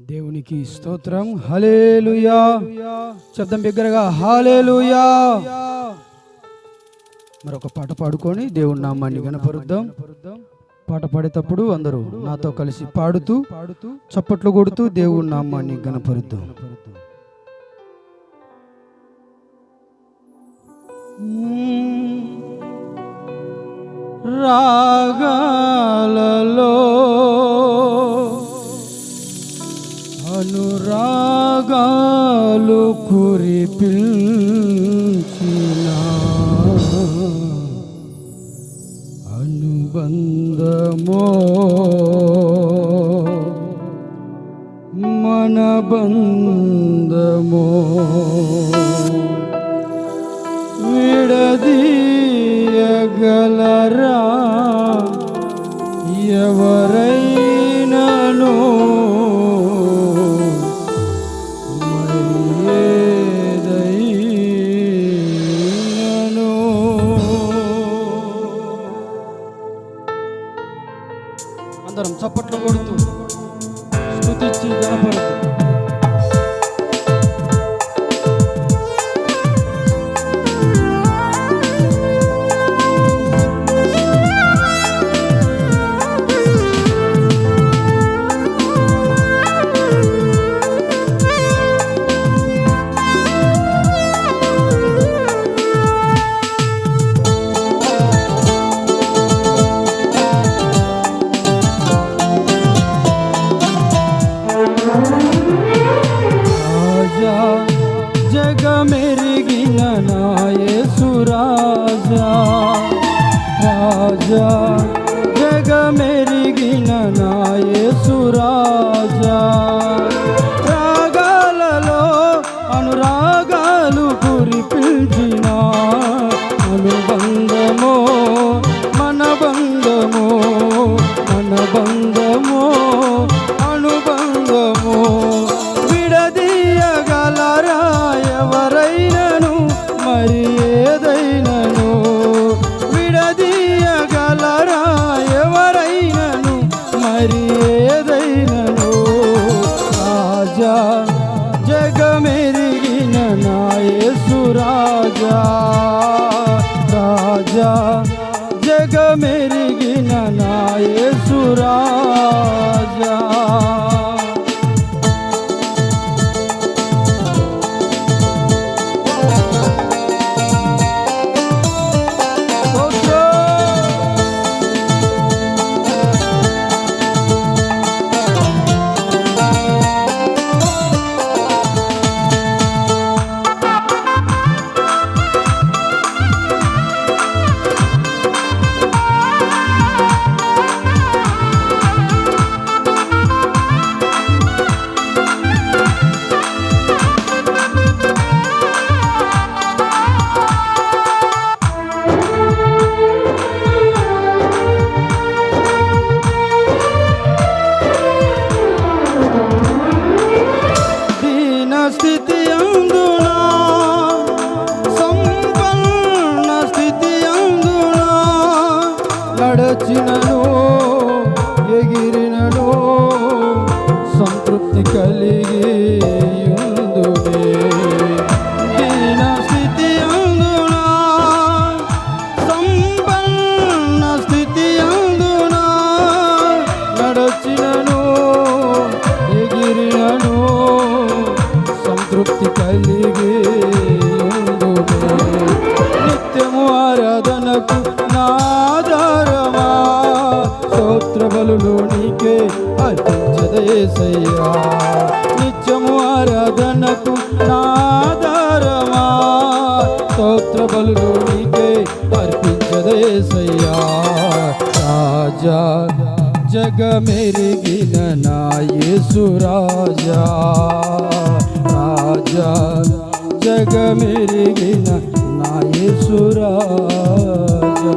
దేవునికి స్తోత్రం. హలేలుయా శబ్దం బిగ్గరగా హాలేలుయా మరొక పాట పాడుకొని దేవుని నామాన్ని గణపరుద్దాం పాట పాడేటప్పుడు అందరూ నాతో కలిసి పాడుతూ పాడుతూ చప్పట్లు కొడుతూ దేవుని నామాన్ని గణపరుద్దాం రాగా రాగాలు కురిపించిన అనుబంధమో మన బంధమో విడదీయగలరా? ఎవరు Тут всегда порода. నాయసురాజా రాజా నాయసురాజా రాజా కలిగి అర్పించదేసయ్యా నిత్యము ఆరాధనకు నాధారమా స్తోత్ర బలులు నీకే అర్పించదేసయ్యా రాజా జగమెరిగిన నాయసు రాజా. రాజా జగమెరిగిన నాయసు రాజా.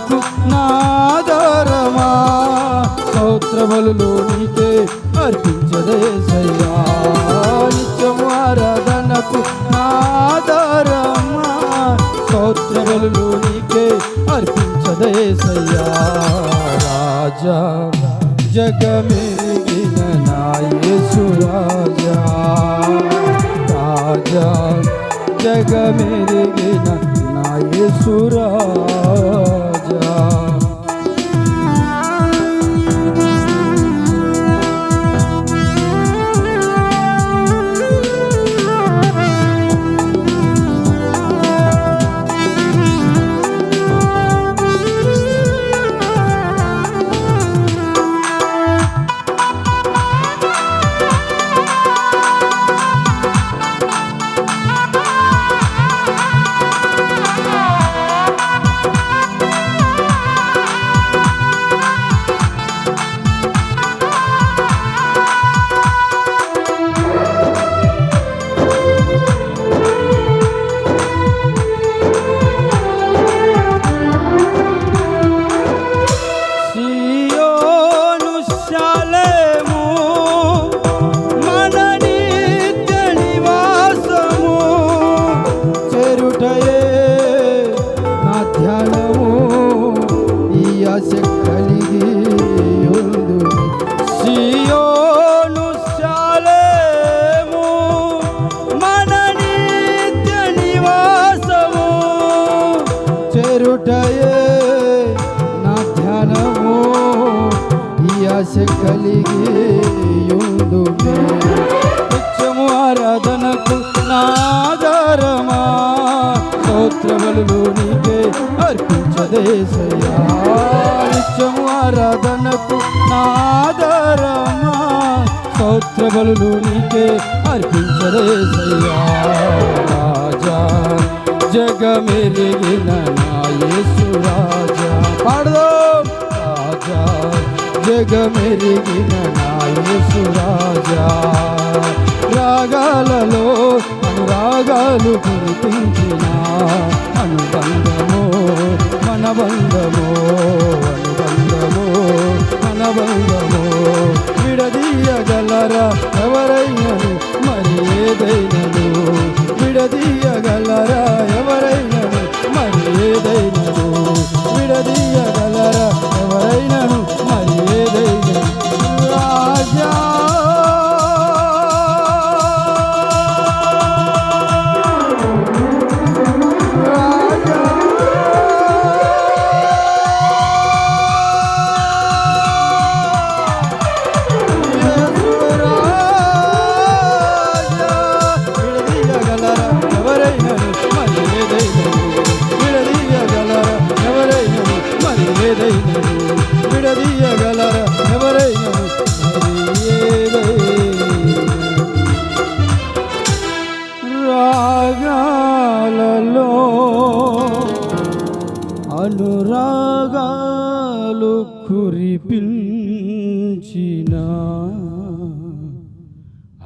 నాకు నాదారమా స్తోత్రములు నీకే అర్పించదేశయ్యా నిత్యము ఆరాధనకు నాదారమా స్తోత్రములు నీకే అర్పించదేశయ్యా రాజా జగమే యేసురాజా రాజా. జగ मेरे गिना ना ये सुरा ఆశ కలిగి ఉందు నిత్యము ఆరాధనకు నాదారమా స్తోత్రములు నీకే అర్పించదేశయ్యా నిత్యము ఆరాధనకు నాదారమా స్తోత్రములు నీకే అర్పించదేశయ్యా రాజా జగమెరిగిన నా యేసు రాజా. పాడదాం. జగమెరిగిన నాయసురాజా రాగాలలో అనురాగాలు కురిపించిన అనుబంధమో మనబంధమో. అనురాగాలు కురిపించిన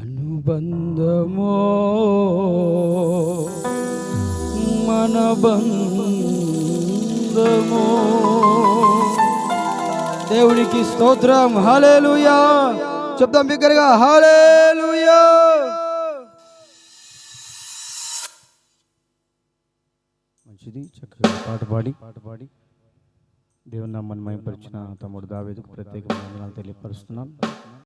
అనుబంధమో మన బంధమో దేవునికి స్తోత్రం. హాలేలుయా చెప్దాం బిగ్గరగా హాలేలుయా మంచిది చక్కగా పాట పాడి పాట పాడి. దేవుని నామాన్ని మయపరిచిన తమ్ముడు దావేదుకు ప్రత్యేకమైన వందనాలు తెలియపరుస్తున్నాను.